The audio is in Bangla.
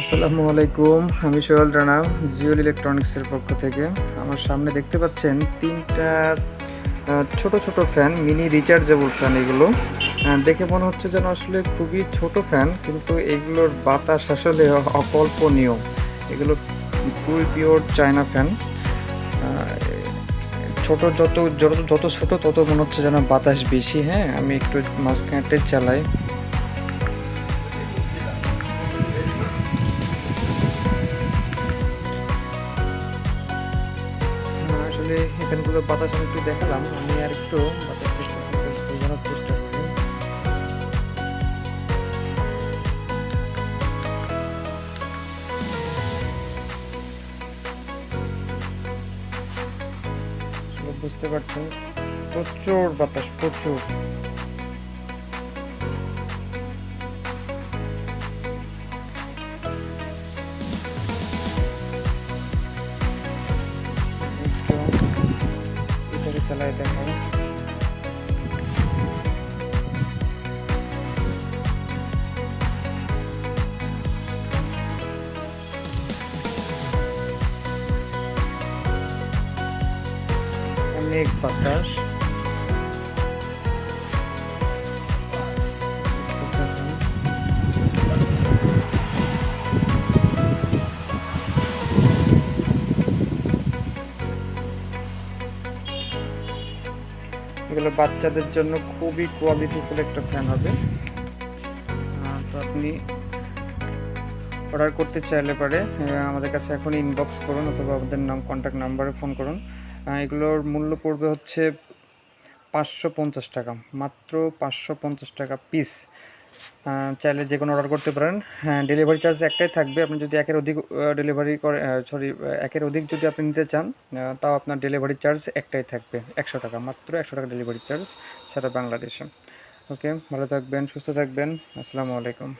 আসসালামু আলাইকুম, আমি সোহেল রানা, জিওল ইলেকট্রনিক্সের পক্ষ থেকে। আমার সামনে দেখতে পাচ্ছেন তিনটা ছোট ছোট ফ্যান, মিনি রিচার্জেবল ফ্যান এগুলো। দেখে মনে হচ্ছে যেন আসলে খুবই ছোট ফ্যান, কিন্তু এগুলোর বাতাস আসলে অকল্পনীয়। এগুলো খুবই পিওর চায়না ফ্যান। ছোট যত যত যত ছোট তত মনে হচ্ছে যেন বাতাস বেশি হ্যাঁ? আমি একটু মাঝখানে চালাই। আসলে এখানগুলো বাতাস আমি একটু দেখালাম আমি আর একটু বুঝতে পারছেন প্রচুর বাতাস প্রচুর। অনেক বাতাস। এগুলো বাচ্চাদের জন্য খুবই কোয়ালিটিফুল একটা ফ্যান হবে। তো আপনি অর্ডার করতে চাইলে পারে। আমাদের কাছে এখন ইনবক্স করুন অথবা আমাদের নাম কন্ট্যাক্ট নাম্বারে ফোন করুন। এগুলোর মূল্য পড়বে হচ্ছে পাঁচশো পঞ্চাশ টাকা, মাত্র পাঁচশো পঞ্চাশ টাকা পিস চাইলে যে কোনো অর্ডার করতে পারেন। হ্যাঁ ডেলিভারি চার্জ একটাই থাকবে। আপনি যদি একের অধিক ডেলিভারি করে সরি একের অধিক যদি আপনি নিতে চান তাও আপনার ডেলিভারি চার্জ একটাই থাকবে, একশো টাকা, মাত্র একশো টাকা ডেলিভারি চার্জ সারা বাংলাদেশে। ওকে ভালো থাকবেন, সুস্থ থাকবেন। আসসালামু আলাইকুম।